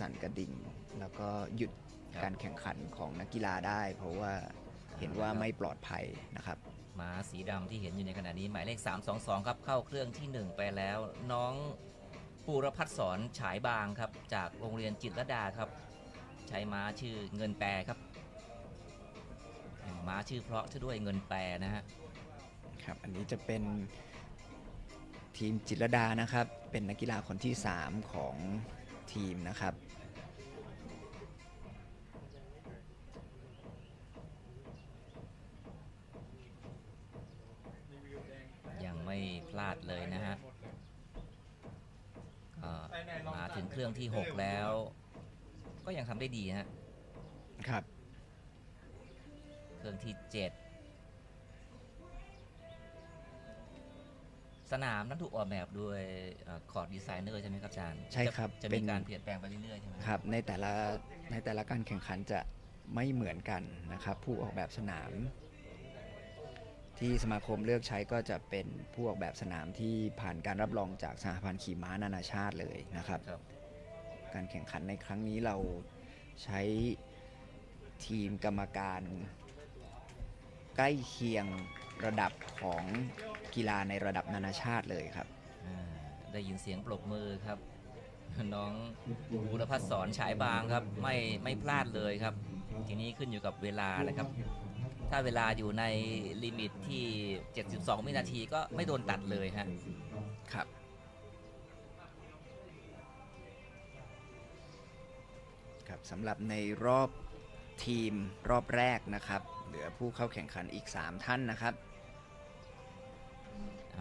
สั่นกระดิ่ง แล้วก็หยุดครับการแข่งขันของนักกีฬาได้ เพราะว่าเห็นว่าไม่ปลอดภัยนะครับม้าสีดำที่เห็นอยู่ในขณะนี้หมายเลข 322 ครับ เข้าเครื่องที่ 1 ไปแล้ว น้องปูรพัฒน์สอนฉายบางครับ จากโรงเรียนจิตรลดาครับ ใช้ม้าชื่อเงินแปรครับ ม้าชื่อเพราะชื่อด้วยเงินแปรนะฮะครับอันนี้จะเป็นทีมจิตรลดานะครับ เป็นนักกีฬาคนที่ 3 ของ ทีมนะครับยังไม่พลาดเลยนะฮะก็มาถึงเครื่องที่ 6 แล้ว ก็ยังทำได้ดีฮะครับ เครื่องที่ 7 สนามนั้นถูกออกแบบโดยคอร์ดดีไซเนอร์ใช่ไหมครับอาจารย์ใช่ครับจะจะเป็มีนการเปลี่ยนแปลงไปเรื่อยๆใช่ไหมครับในแต่ละในแต่ละการแข่งขันจะไม่เหมือนกันนะครับ ผู้ออกแบบสนาม ที่สมาคมเลือกใช้ก็จะเป็นผู้ออกแบบสนามที่ผ่านการรับรองจากสหพันธ์ขี่ม้านานาชาติเลยนะครับครับการแข่งขันในครั้งนี้เราใช้ทีมกรรมการ ใกล้เคียงระดับของ กีฬาในระดับนานาชาติเลยครับ อ่าได้ยินเสียงปรบมือครับ น้องบุรพัฒน์สอนฉายบางครับ ไม่ไม่พลาดเลยครับ ทีนี้ขึ้นอยู่กับเวลานะครับ ถ้าเวลาอยู่ในลิมิตที่ 72 วินาทีก็ไม่โดนตัดเลยฮะครับ ครับสำหรับในรอบทีมรอบแรกนะครับ เหลือผู้เข้าแข่งขันอีก 3 ท่านนะครับ